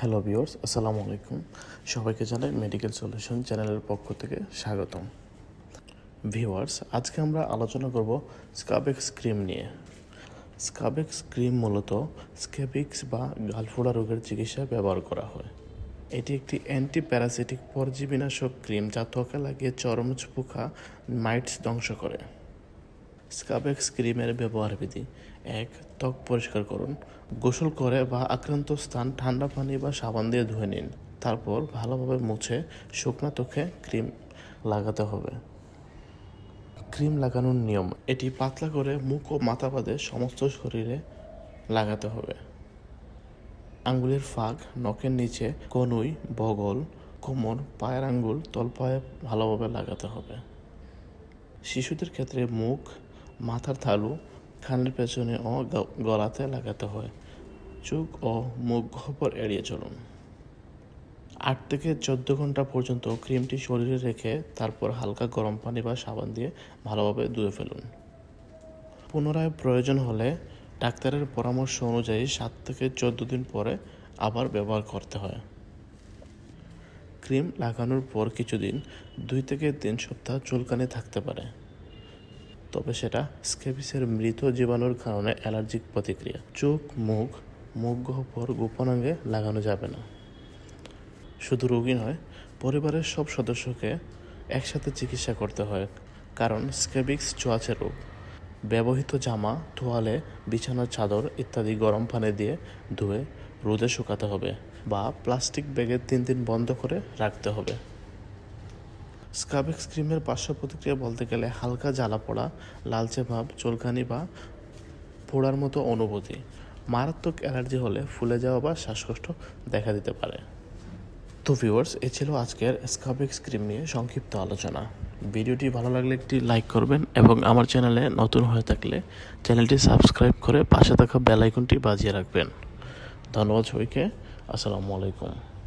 Hello viewers, আসসালামু আলাইকুম। সবাইকে জানাই মেডিকেল সলিউশন চ্যানেলের পক্ষ থেকে স্বাগতম। ভিউয়ার্স, আজকে আমরা আলোচনা করব স্কাবেক্স ক্রিম নিয়ে। স্কাবেক্স ক্রিম মূলত স্কেবিক্স বা গালফোড়া রোগের চিকিৎসায় ব্যবহার করা হয়। এটি একটি অ্যান্টি প্যারাসিটিক পরজীবীনাশক ক্রিম যা ত্বকে লাগিয়ে চরমচ পোকা মাইটস ধ্বংস করে। স্কাবেক্স ক্রিমের ব্যবহার বিধি। এক, ত্বক পরিষ্কার করুন। গোসল করে বা আক্রান্ত স্থান ঠান্ডা পানি বা সাবান দিয়ে ধুয়ে নিন। তারপর ভালোভাবে মুছে শুকনা ত্বকে ক্রিম লাগাতে হবে। ক্রিম লাগানোর নিয়ম, এটি পাতলা করে মুখ ও মাথা বাদে সমস্ত শরীরে লাগাতে হবে। আঙ্গুলের ফাঁক, নখের নিচে কনুই, বগল, কোমর, পায়ের আঙ্গুল, তলপায়ে ভালোভাবে লাগাতে হবে। শিশুদের ক্ষেত্রে মুখ মাথার থালু কানের পেছনে ও গলাতে লাগাতে হয়। চোখ ও মুখ গহ্বর এড়িয়ে চলুন। আট থেকে চোদ্দ ঘণ্টা পর্যন্ত ক্রিমটি শরীরে রেখে তারপর হালকা গরম পানি বা সাবান দিয়ে ভালোভাবে ধুয়ে ফেলুন। পুনরায় প্রয়োজন হলে ডাক্তারের পরামর্শ অনুযায়ী সাত থেকে চোদ্দ দিন পরে আবার ব্যবহার করতে হয়। ক্রিম লাগানোর পর কিছুদিন, দুই থেকে তিন সপ্তাহ চুলকানি থাকতে পারে। তবে সেটা স্কেবিসের মৃত জীবাণুর কারণে অ্যালার্জিক প্রতিক্রিয়া। চোখ, মুখ মুখ গহ্বর গোপনাঙ্গে লাগানো যাবে না। শুধু রোগী নয়, পরিবারের সব সদস্যকে একসাথে চিকিৎসা করতে হয়, কারণ স্কেবিক্স ছোঁয়াচে রোগ। ব্যবহৃত জামা, তোয়ালে, বিছানার চাদর ইত্যাদি গরম পানি দিয়ে ধুয়ে রোদে শুকাতে হবে বা প্লাস্টিক ব্যাগে তিন দিন বন্ধ করে রাখতে হবে। স্কাবেক্স ক্রিমের পার্শ্ব প্রতিক্রিয়া বলতে গেলে হালকা জ্বালা পড়া, লালচে ভাব, চুলকানি বা পোড়ার মতো অনুভূতি। মারাত্মক অ্যালার্জি হলে ফুলে যাওয়া বা শ্বাসকষ্ট দেখা দিতে পারে। তো ভিউয়ার্স, এ ছিল আজকের স্কাবেক্স ক্রিম নিয়ে সংক্ষিপ্ত আলোচনা। ভিডিওটি ভালো লাগলে একটি লাইক করবেন এবং আমার চ্যানেলে নতুন হয়ে থাকলে চ্যানেলটি সাবস্ক্রাইব করে পাশে থাকা বেল আইকনটি বাজিয়ে রাখবেন। ধন্যবাদ সবাইকে। আসসালামু আলাইকুম।